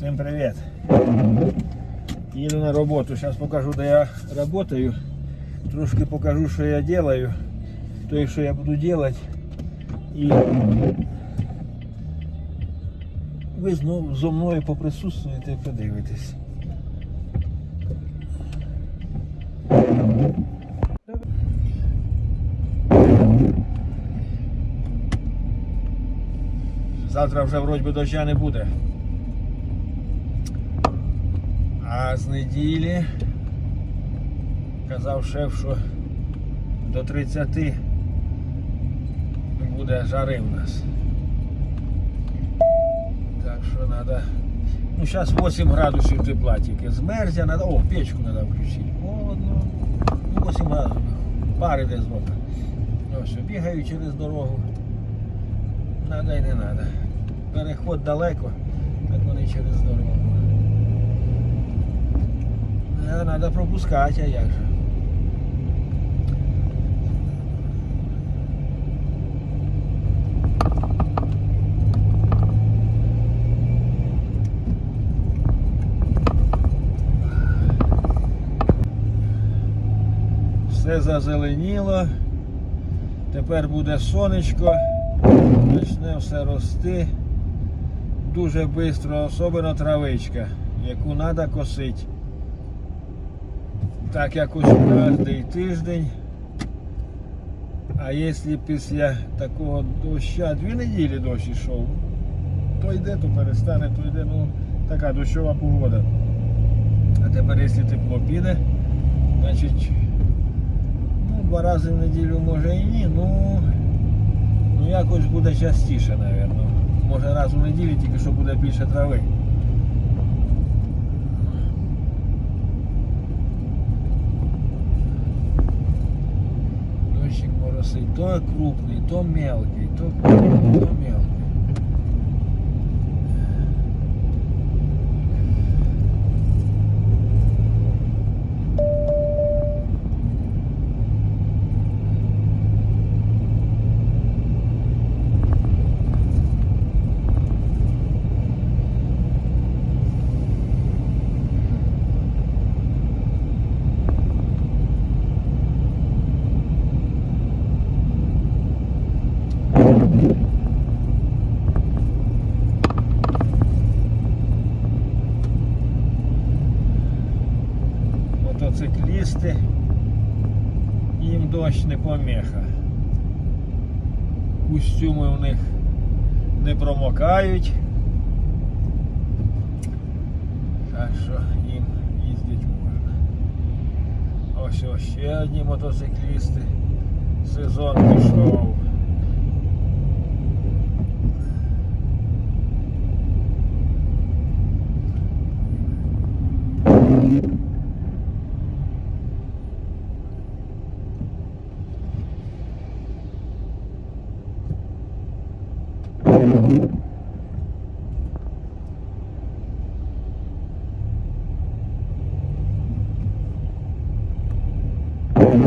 Всем привет! Еду на работу. Сейчас покажу, де я работаю. Трошки покажу, що я делаю. То есть, що я буду делать. І ви знову зо мною поприсутствуєте і подивитесь. Завтра вже вроді би доща не буде. А з неділі казав шеф, що до 30 буде жари в нас. Так що треба. Ну, зараз 8 градусів тепла тільки. Змерзя, надо. О, печку треба включити. Холодно. Ну, 8 градусів. Пари десь вода. Ось, бігаю через дорогу. Надо і не надо. Переход далеко, так вони через дорогу. Е, Надо пропускати, а як же. Все зазеленіло. Тепер буде сонечко. Почне все рости. Дуже швидко, особливо травичка, яку треба косити. Так якось кожен тиждень. А якщо після такого доща дві неділі дощ йшов, то йде, то перестане, то йде, ну така дощова погода. А тепер, якщо тепло піде, значить ну, два рази в неділю може і ні, ну, ну якось буде частіше, мабуть. Може раз у неділю, тільки що буде більше трави. Моросить то крупный, то мелкий, то крупний, то мелкий. не промокають. Так що їм їздити можна. Ось ось ще одні мотоциклісти. Сезон пішов.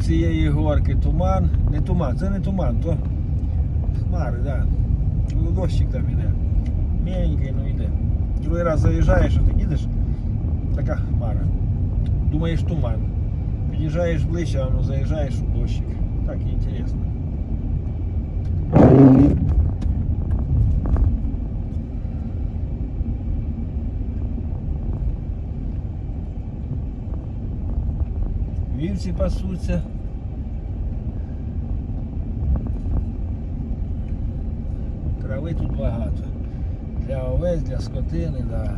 цієї горки. Туман. Не туман, це не туман, то хмари. Да. Дощик там іде. Міленький, ну йде. Другий раз заїжджаєш, а ти їдеш, така хмара. Думаєш туман. Під'їжджаєш ближче, а воно заїжджаєш у дощик. Так і інтересно. Вівці пасуться. Трави тут багато. Для овець, для скотини, да.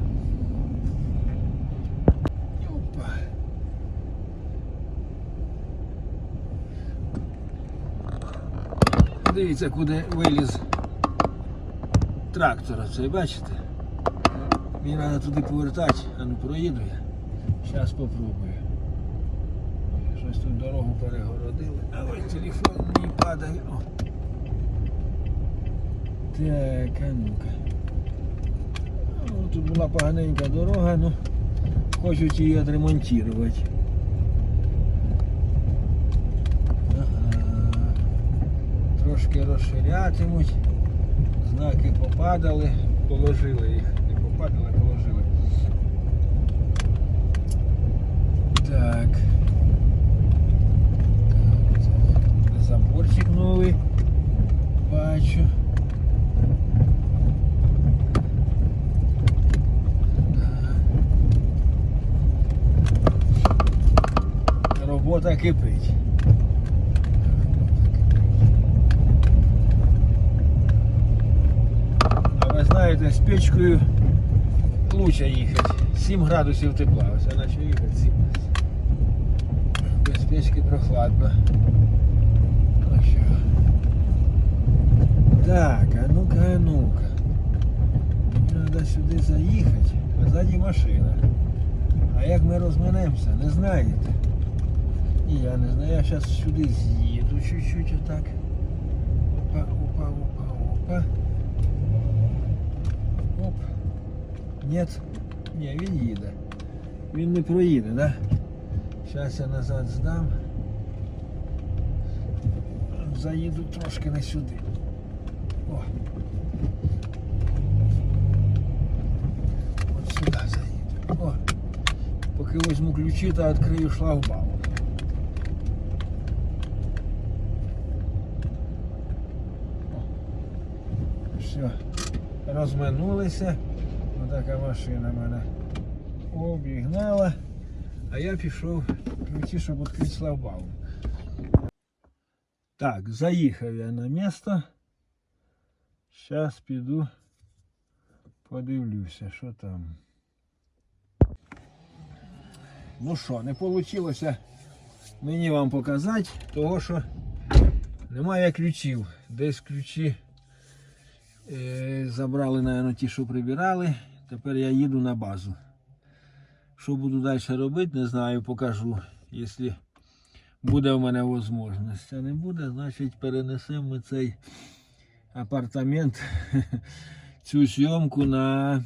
Опа. Дивіться, куди виліз трактора, це бачите? Мені треба туди повертати, а ну проїду я. Зараз попробую. Щось тут дорогу перегородили. А ось телефон мені падає. О. Так, а ну-ка. Ну, тут була поганенька дорога, ну хочуть її відремонтувати. Ага. Трошки розширятимуть. Знаки попадали, положили їх. Не попадали, положили. Так. Бачу. Робота кипить. А ви знаєте, з печкою лучше їхати. 7 градусів тепла. Ось почав їхати 7. Без печки прохладно. Ну що. Так, а ну-ка, а ну-ка. Треба сюди заїхати, а ззаді машина. А як ми розминемося, не знаєте. І я не знаю, я зараз сюди з'їду чуть-чуть отак. Опа, опа, опа, опа. Оп. Нет. Ні, він їде. Він не проїде, да? Зараз я назад здам. Заїду трошки не сюди. О. От сюди заїду. О. Поки візьму ключі та відкрию шлагбаум. Все, розминулися. Отака машина мене обігнала. А я пішов ключі, щоб відкрити шлагбаум. Так, заїхав я на місто. Зараз піду подивлюся, що там. Ну що, не вийшло мені вам показати, того що немає ключів. Десь ключі е, забрали, мабуть, ті, що прибирали. Тепер я їду на базу. Що буду далі робити, не знаю, покажу. Якщо буде в мене можливість. А не буде, значить перенесемо ми цей апартамент, цю съемку на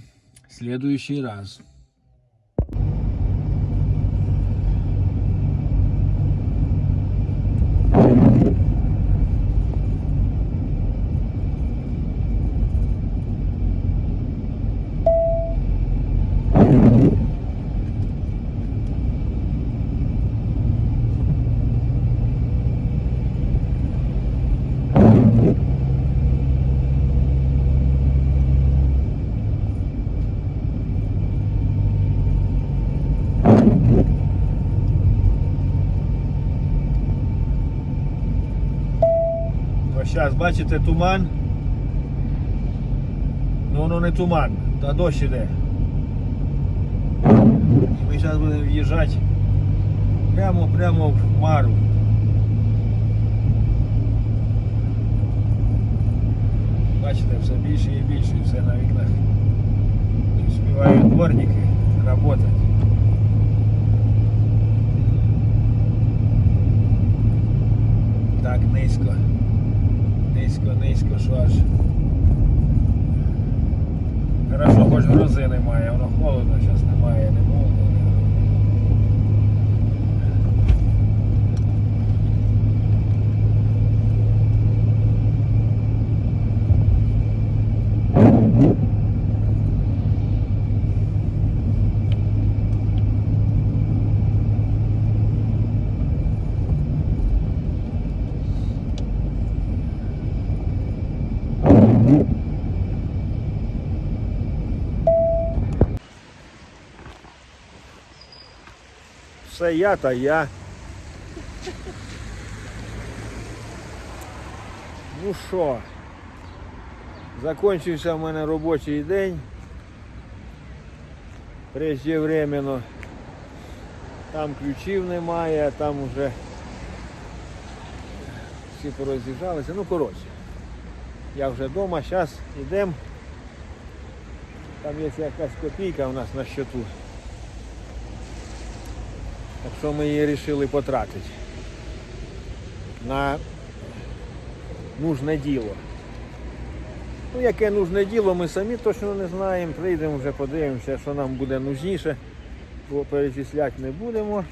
следующий раз. Ось зараз бачите туман. Ну воно не туман, та дощ іде. І ми зараз будемо в'їжджати прямо прямо в хмару. Бачите, все більше і більше, все на вікнах. Не Успівають дворники працювати. Так низько. Низько, що. Хорошо, хоч грози немає, воно холодно, зараз немає, не Все я та я. Ну що, закінчився в мене робочий день. Преждевременно. Там ключів немає, там вже всі пороз'їжджалися. Ну коротше, я вже вдома, зараз йдемо Там є якась копійка у нас на счету. Так що ми її вирішили потратити на нужне діло. Ну, яке нужне діло, ми самі точно не знаємо. Прийдемо вже подивимося, що нам буде нужніше, бо перечисляти не будемо.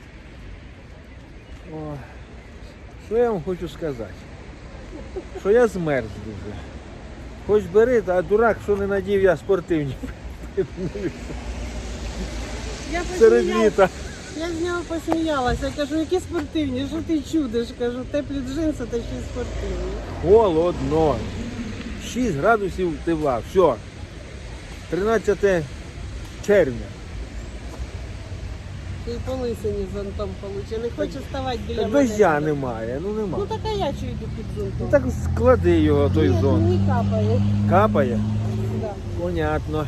О, що я вам хочу сказати? Що я змерз дуже. Хоч бери, а дурак, що не надів я спортивні. Я Серед літа. Я з нього посміялася. Я Кажу, які спортивні, що ти чудиш? Кажу, теплі джинси та ще й спортивні. Холодно. 6 градусів тепла. Все. 13 червня. І по лисині зонтом получе. Не хоче ставати біля Так мене. дождя немає, ну нема. Ну так а я чую йду під зонтом. Ну так склади його той Ні, зон. не капає. Капає? Да. Понятно.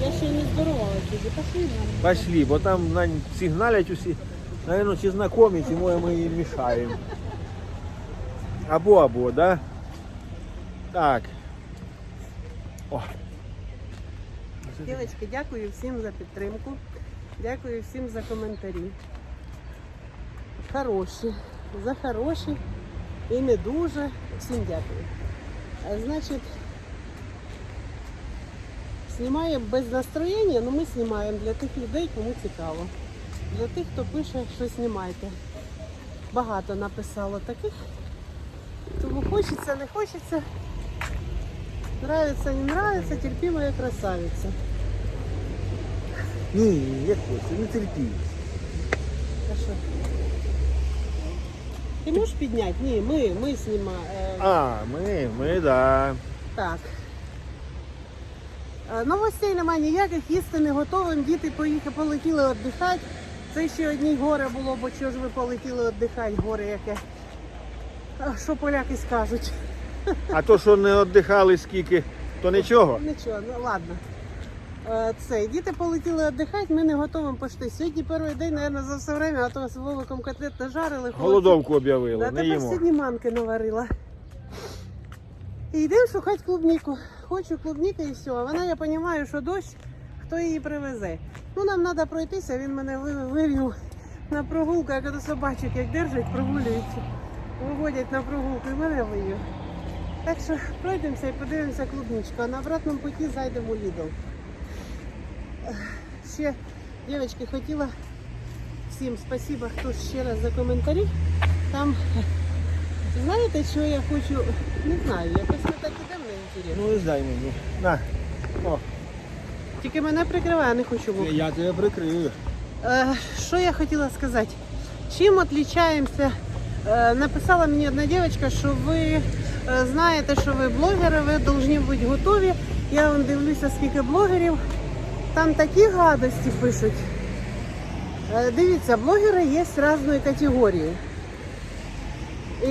Я ще й не здоровала тоді. Пошли нам. Пошли, бо там на, сигналять усі. Наверно, чи знайомі, чи може ми їм мішаємо. Або або, да? Так. О. Дівчатки, дякую всім за підтримку. Дякую всім за коментарі. Хороші, за хороші і не дуже. Всім дякую. Значить, знімаємо без настроєння, але ми знімаємо для тих людей, кому цікаво. Для тих, хто пише, що знімайте. Багато написало таких. Тому хочеться, не хочеться. Нравится, не нравится, терпимая красавица. Ні, як хочеш, не терпіть. А що? Ти можеш підняти? Ні, ми, ми знімаємо. А, ми, ми, да. Так. Е, Новостей немає ніяких, їсти не готовим. Діти поїхали, полетіли віддихати. Це ще одній горе було, бо чого ж ви полетіли віддихати, горе яке. Що поляки скажуть? А то, що не віддихали скільки, то нічого. Нічого, ну ладно. Е, Це, діти полетіли віддихати, ми не готові пошти. Сьогодні перший день, мабуть, за все время, а то з Вовиком котлет нажарили. Голодовку об'явили, Да, не тепер їмо. сьогодні манки наварила. І йдемо шукати клубніку. Хочу клубніки і все. А вона, я розумію, що дощ, хто її привезе. Ну, нам треба пройтися, він мене вивів на прогулку, як до собачок, як держать, прогулюються. Виводять на прогулку і мене вивів. Так що пройдемося і подивимося клубничку, а на обратному путі зайдемо у Lidl. Ще, дівчатки, хотіла всім спасибо, хто ще раз за коментарі. Там Знаєте, що я хочу? Не знаю, якось ми так Ну, здай мені. На, о, Тільки мене прикриває, не хочу бути. я тебе прикрию. Е, що я хотіла сказати? Чим відрізняємося? Е, написала мені одна дівчинка, що ви е, знаєте, що ви блогери, ви повинні бути готові. Я вам дивлюся, скільки блогерів. Там такі гадості пишуть. Е, дивіться, блогери є різної категорії. І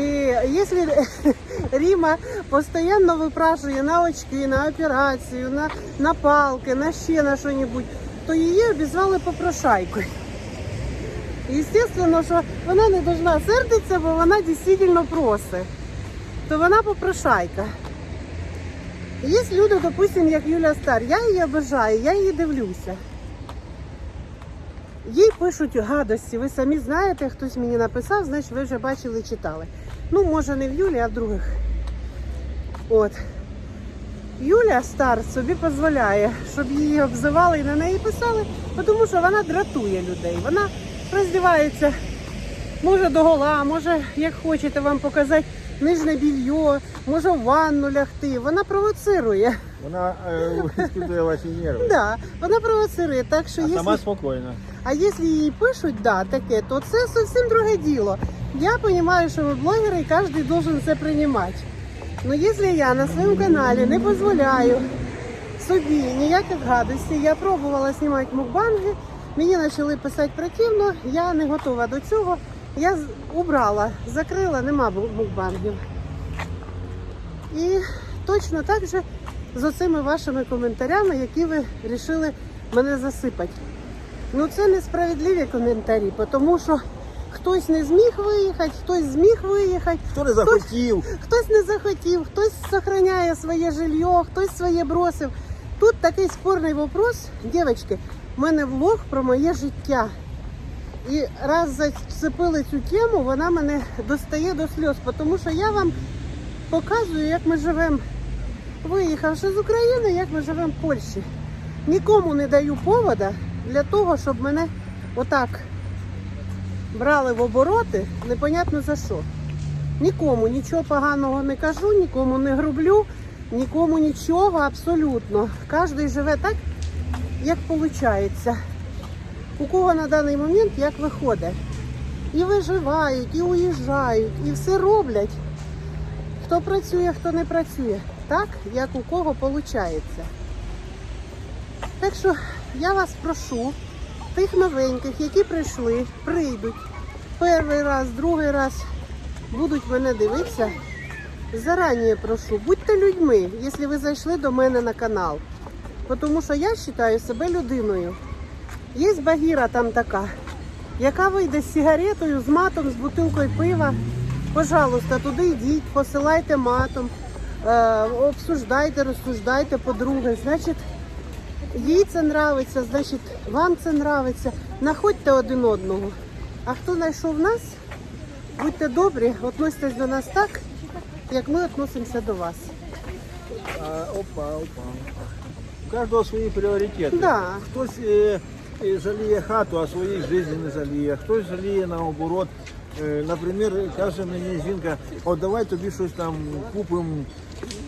якщо Ріма постійно випрашує на очки, на операцію, на, на палки, на ще на що-небудь, то її обізвали попрошайкою. Звісно, що вона не повинна сердитися, бо вона дійсно просить. То вона попрошайка. Є люди, допустимо, як Юля Стар, я її обожаю, я її дивлюся. Їй пишуть гадості, ви самі знаєте, хтось мені написав, значить ви вже бачили, читали. Ну, може, не в Юлі, а в других. От. Юля Стар собі дозволяє, щоб її обзивали і на неї писали, тому що вона дратує людей. Вона роздівається, може до гола, може, як хочете вам показати, нижне більйо, може в ванну лягти. Вона провоцирує. Вона е, ваші нерви. Да, вона провоцирує. Так що А якщо... сама спокійна. А якщо їй пишуть, да, таке, то це зовсім друге діло. Я розумію, що ми блогери і кожен має це приймати. Но якщо я на своєму каналі не дозволяю собі ніяких гадостей, я пробувала знімати мукбанги, мені почали писати противно, я не готова до цього. Я убрала, закрила, нема мукбангів. І точно так же з оцими вашими коментарями, які ви вирішили мене засипати. Ну це несправедливі коментарі, тому що хтось не зміг виїхати, хтось зміг виїхати, Хто не захотів? хтось не захотів, хтось зберігає своє жилье, хтось своє бросив. Тут такий спорний вопрос, дівчатки, в мене влог про моє життя. І раз зацепили цю тему, вона мене достає до сльоз, тому що я вам показую, як ми живемо, виїхавши з України, як ми живемо в Польщі. Нікому не даю повода для того, щоб мене отак брали в обороти, непонятно за що. Нікому нічого поганого не кажу, нікому не грублю, нікому нічого абсолютно. Кожен живе так, як виходить. У кого на даний момент як виходить. І виживають, і уїжджають, і все роблять. Хто працює, хто не працює. Так, як у кого виходить. Так що я вас прошу, тих новеньких, які прийшли, прийдуть перший раз, другий раз будуть мене дивитися. Зарані прошу, будьте людьми, якщо ви зайшли до мене на канал. Тому що я вважаю себе людиною. Є багіра там така, яка вийде з сигаретою, з матом, з бутилкою пива. Пожалуйста, туди йдіть, посилайте матом, е, обсуждайте, розсуждайте подруги. Значить, їй це нравиться, значить, вам це нравиться. Находьте один одного. А хто знайшов нас, будьте добрі, относитесь до нас так, як ми відносимося до вас. А, опа, опа. У кожного свої пріоритети. Да. Хтось е, е, жаліє хату, а своїй житті не жаліє. Хтось жаліє наоборот. Е, Наприклад, каже мені жінка, от давай тобі щось там купимо,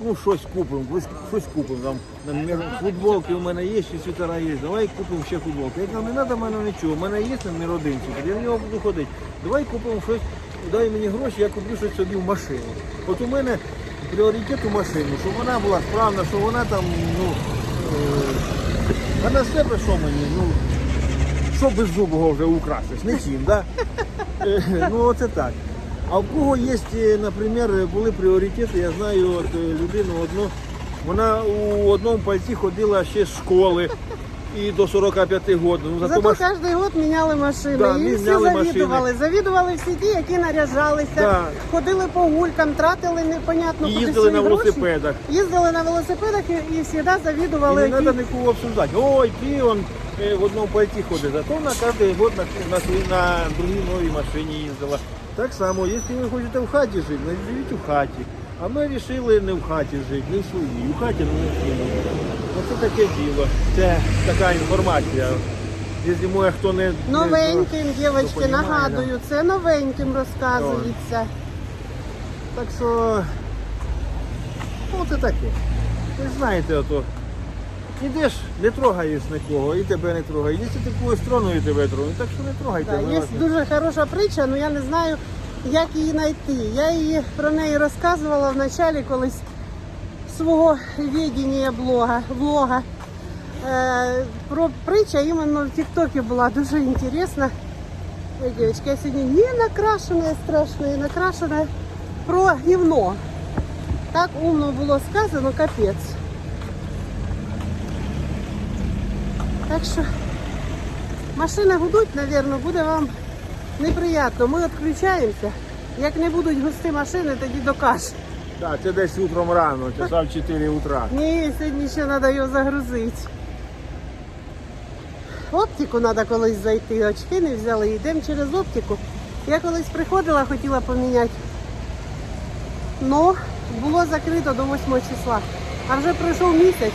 ну щось купимо, щось, купимо. Там, футболки у мене є, ще світера є, давай купимо ще футболки. Я кажу, не треба мене нічого, у мене є один світер, я в нього буду ходити. Давай купимо щось, дай мені гроші, я куплю щось собі в машину. От у мене пріоритет у машину, щоб вона була справна, щоб вона там, ну, е, а на себе що мені, ну, що без зубого вже украсиш, нічим, да? Е, Ну оце так. А в кого є, е, наприклад, були пріоритети, я знаю от, е, людину одну, вона у одному пальці ходила ще з школи і до 45 років. Ну, зато маш... кожен год міняли машини. Да, і всі завідували. Завідували всі ті, які наряжалися, Да. ходили по гулькам, тратили непонятно і їздили на гроші. велосипедах. Їздили на велосипедах і, і завжди І завідували. не які- треба нікого обсуждати. Ой, ти он в одному пальці ходить. Зато вона кожен год на, на, на другій новій машині їздила. Так само, якщо ви хочете в хаті жити, значить живіть у хаті. А ми вирішили не в хаті жити, не в своїй. У хаті не в своїй. Оце таке діло. Це така інформація. Якщо моє хто не... не Новеньким, дівчатки, нагадую, це новеньким розказується. Так що, ну це таке. Ви знаєте, ото. Ідеш, не трогаєш нікого, і тебе не трогають. Якщо ти когось тронує, тебе тронують, так що не трогайте. Да, є дуже хороша притча, але я не знаю, як її знайти. Я її про неї розказувала в началі колись свого відіння блога. блога. Е, про притча іменно в Тіктокі була дуже інтересна. Ой, дівчатки, я сьогодні не накрашена страшно, і накрашена про гівно. Так умно було сказано, капець. Так що машини гудуть, мабуть, буде вам неприємно. Ми відключаємося. Як не будуть густі машини, тоді докаж. Так, це десь утром рано, часа в 4 утра. Ні, сьогодні ще треба його загрузити. Оптику треба колись зайти, очки не взяли, йдемо через оптику. Я колись приходила, хотіла поміняти. Но було закрито до 8 числа. А вже пройшов місяць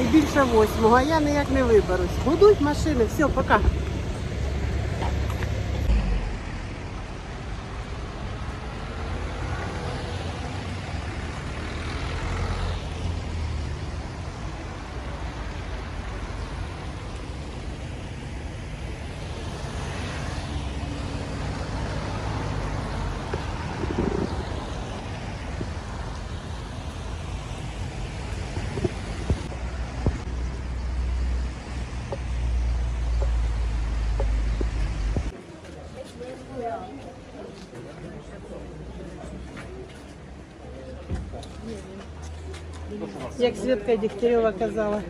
і більше восьмого, а я ніяк не виберусь. Будуть машини, все, пока. Як Свідка Дігтярьова казала.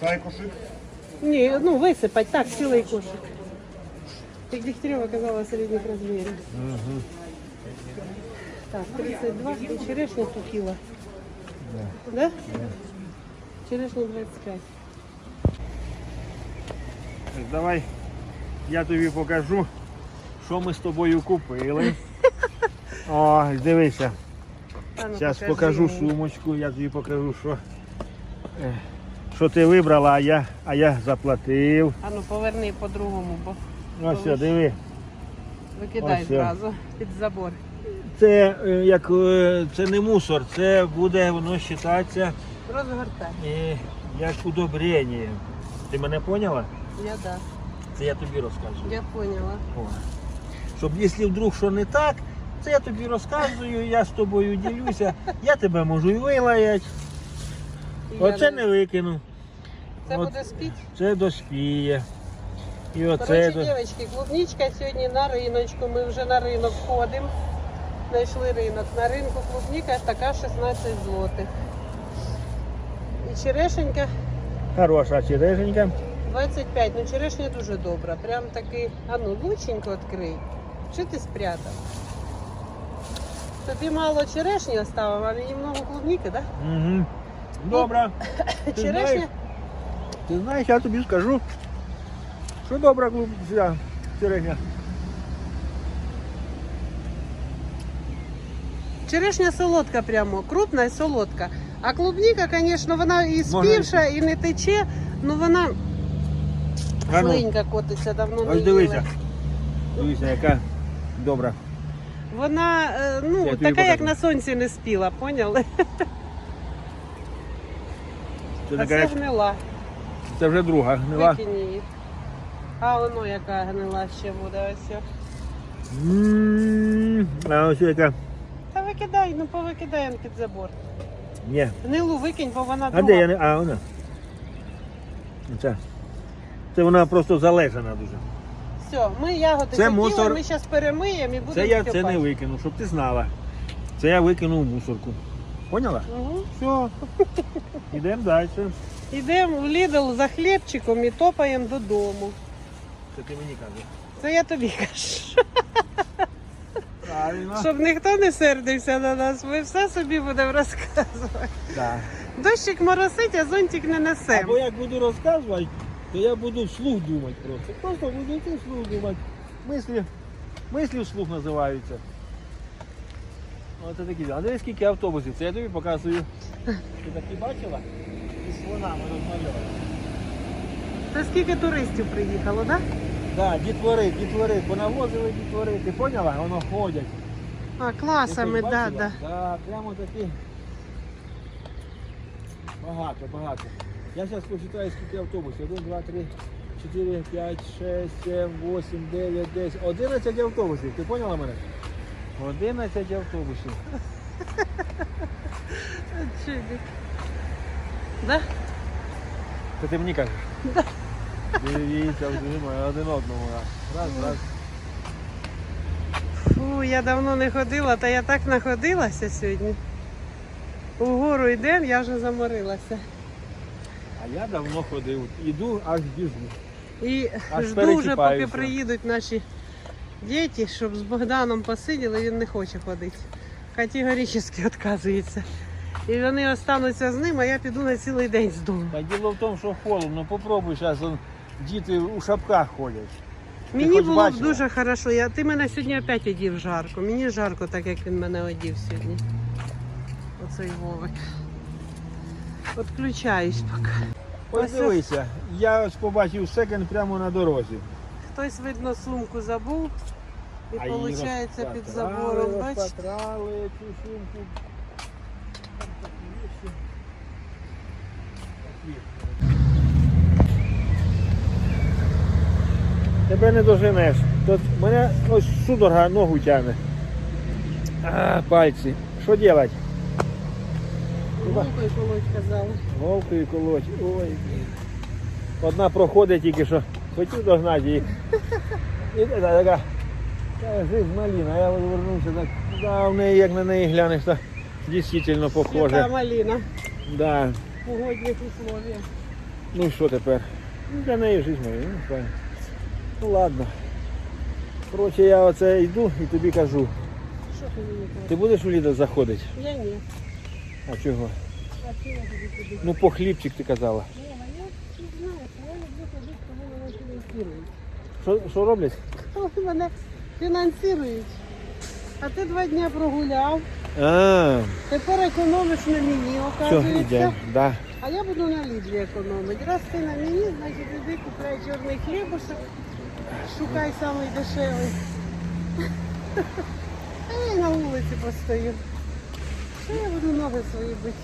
Цей кошик. Ні, ну висипать, так, цілий кошик. Як Дігтярьова казала середніх розмірів. Так, 32 і черешня по кіло. Да? Черешня 25. Давай я тобі покажу, що ми з тобою купили. О, дивися. Ну, Зараз покажу сумочку, я тобі покажу, що, е, що ти вибрала, а я, а я заплатив. А ну поверни по-другому, бо Ось, все, диви. викидай Ось, зразу під забор. Це е, як е, це не мусор, це буде воно вважатися Розгортай. е, як удобрення. Ти мене поняла? Я да. Це я тобі розказую. Я поняла. О. Щоб якщо вдруг що не так, це я тобі розказую, я з тобою ділюся, я тебе можу і вилаяти. Оце не викину. Це От буде спіть. Це доспіє. І оце Коротше, до... дівчатки, клубничка сьогодні на риночку. Ми вже на ринок ходимо. Знайшли ринок. На ринку клубніка така 16 злотих. І черешенька хороша черешенька. 25. Ну черешня дуже добра. Прям такий. А ну, лученько відкрий. Чи ти спрятав? Тобі мало черешні оставив, а мені много клубніки, так? Угу. Добре. Да? Ти Черешня? знаєш? Ти знаєш, я тобі скажу, що добра клуб... ця черешня. Черешня солодка прямо, крупна і солодка. А клубніка, звісно, вона і Може, співша, і не тече, ну вона А ну, слинька котиться давно не Ось дивися. Дивися, яка добра. Вона е, ну, Я така, як на сонці не спіла, поняли? Це, А така, це гнила. це вже друга гнила. Викинь її. А воно яка гнила ще буде ось. М, А ось яка. Та викидай, ну повикидай он під забор. Ні. Гнилу викинь, бо вона А де я не. А, вона. Це. Це вона просто залежана дуже. Все, ми ягоди Це хотіли, мусор. ми зараз перемиємо і будемо Це я це не викинув, щоб ти знала. Це я викинув в мусорку. Поняла? Угу. Все. Йдемо далі. Йдемо в Лідл за хлібчиком і топаємо додому. Це ти мені кажеш. Це я тобі кажу. Правильно. Щоб ніхто не сердився на нас, ми все собі будемо розказувати. Да. Дощик моросить, а зонтик не несемо. Або як буду розказувати, то я буду вслух думати просто. Просто буду йти вслух думати. Мислі, мислі вслух називаються. Оце такі. А дивись, скільки автобусів. Це я тобі показую. Ти такі бачила? І слонами розмальовано. Це скільки туристів приїхало, так? Так, дітвори, дітвори, понавозили дітвори. Ти поняла? Воно ходять. А, класами, так, да, да. Да, прямо такі. Багато, багато. Я зараз почитаю, скільки автобусів. 1, 2, 3, 4, 5, 6, 7, 8, 9, 10. 11 автобусів. Ти поняла мене? 11 автобусів. Чудик. Да? Це ти мені кажеш? Дивіться, ми один одному. Раз, раз. Фу, я давно не ходила, та я так находилася сьогодні. Угору йдемо, я вже заморилася. А я давно ходив. Іду, аж біжу. І Аж жду вже, поки приїдуть наші діти, щоб з Богданом посиділи, він не хоче ходити. Категорично відказується. І вони остануться з ним, а я піду на цілий день з дому. Та діло в тому, що холодно. Попробуй зараз діти у шапках ходять. Мені хоч було б бачила? дуже хорошо. Я, ти мене сьогодні опять одів жарко. Мені жарко, так як він мене одів сьогодні. Оцей Вовик. Відключаюсь поки. Ось Ось дивися, я ось побачив секонд прямо на дорозі. Хтось, видно, сумку забув. І А її виходить під розпатрали, забором. Бачите? розпатрали цю сумку. Там такі вещи. Такі. Тебе не доженеш. Тут мене ось судорога ногу тягне. А, пальці. Що робити? Голкою колоть казали. Голкою колоть. Ой. Одна проходить тільки що. Хотів догнати її. І така, така. Та жизнь маліна. Я от вернувся так. Да, в неї, як на неї глянеш, так дійсно Яка похоже. малина. Да. В условиях. Ну і що тепер? Ну, Для неї жизнь маліна. Ну, ну ладно. Коротше, я оце йду і тобі кажу. Що ти мені кажеш? Ти будеш у Лідо заходити? Я ні. А чого? Ну, по хлібчик ти казала. Що, що роблять? Коли мене фінансують. А ти два дні прогуляв, А, тепер економиш на мені, оказується. да. А я буду на лідлі економити. Раз ти на мені, значить іди купляй чорний хлібушек, шукай самий дешевий. А я на вулиці постою. Я буду ноги свої бити?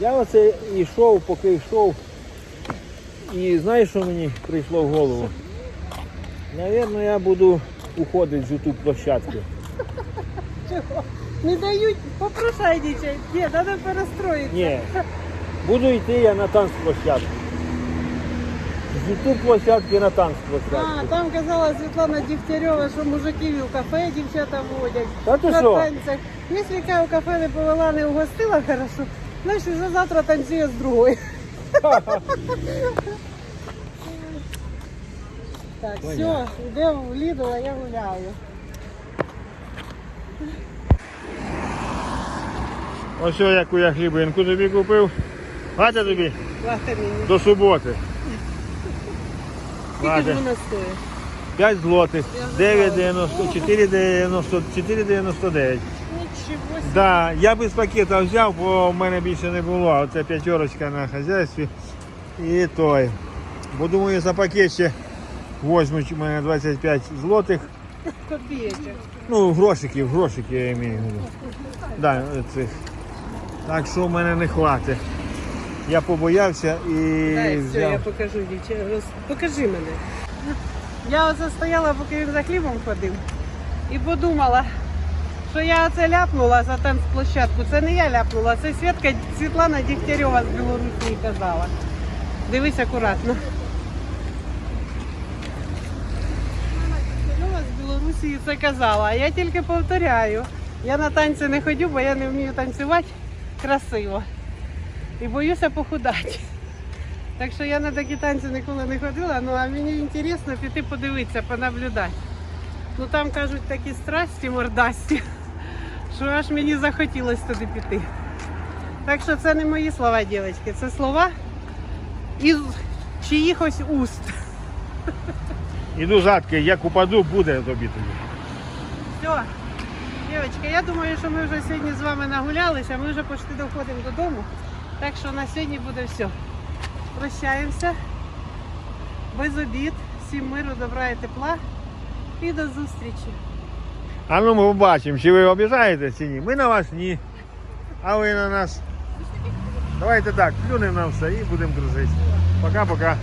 Я оце йшов, поки йшов. І знаєш, що мені прийшло в голову? Навірно, я буду уходити з youtube площадки. Чого? Не дають, попрошай дітей. Ні, треба перестроїти. Ні. Буду йти я на танцплощадку. З youtube площадки на танцплощадку. А, там казала Світлана Дігтярьова, що мужиків і в кафе дівчата водять. Та ти на що? танцях. Яка в кафе не повела, не угостила, хорошо, значить вже завтра танцює з другою. Так, все, йдемо в Лідл, а я гуляю. Ось яку я хлібинку тобі купив. Хватить тобі Плати мені. до суботи. Скільки ж Ладно. стоїть? 5 злотих, Я 9,90, 4,90, 4,99. Нічого Да, я без пакета взяв, бо в мене більше не було. а Оце п'ятерочка на хазяйстві. І той. Бо думаю, за пакет ще возьмуть у мене 25 злотих. копієчок. Ну, грошиків, грошики я маю. Да, цих. Так що в мене не хватить. Я побоявся і Дай, все, я покажу дівчата. Покажи мене. Я оце стояла, поки він за хлібом ходив, і подумала, що я оце ляпнула за танцплощадку. Це не я ляпнула, це Святка, Світлана Дігтярьова з Білорусі казала. Дивись акуратно. Дігтярьова з Білорусі це казала, а я тільки повторяю. Я на танці не ходю, бо я не вмію танцювати красиво. І боюся похудати. Так що я на такі танці ніколи не ходила, ну а мені інтересно піти подивитися, понаблюдати. Ну там кажуть такі страсті мордасті, що аж мені захотілося туди піти. Так що це не мої слова, дівчатки, це слова із чиїхось уст. Іду задки, як упаду, буде тобі тоді. Все, дівчатки, я думаю, що ми вже сьогодні з вами нагулялися, ми вже почти доходимо додому. Так що на сьогодні буде все. Прощаємося. Без обід. Всім миру, добра і тепла. І до зустрічі. А ну ми побачимо, чи ви обіжаєте чи ні. Ми на вас ні. А ви на нас. Давайте так, плюнемо на все і будемо дружити. Пока-пока.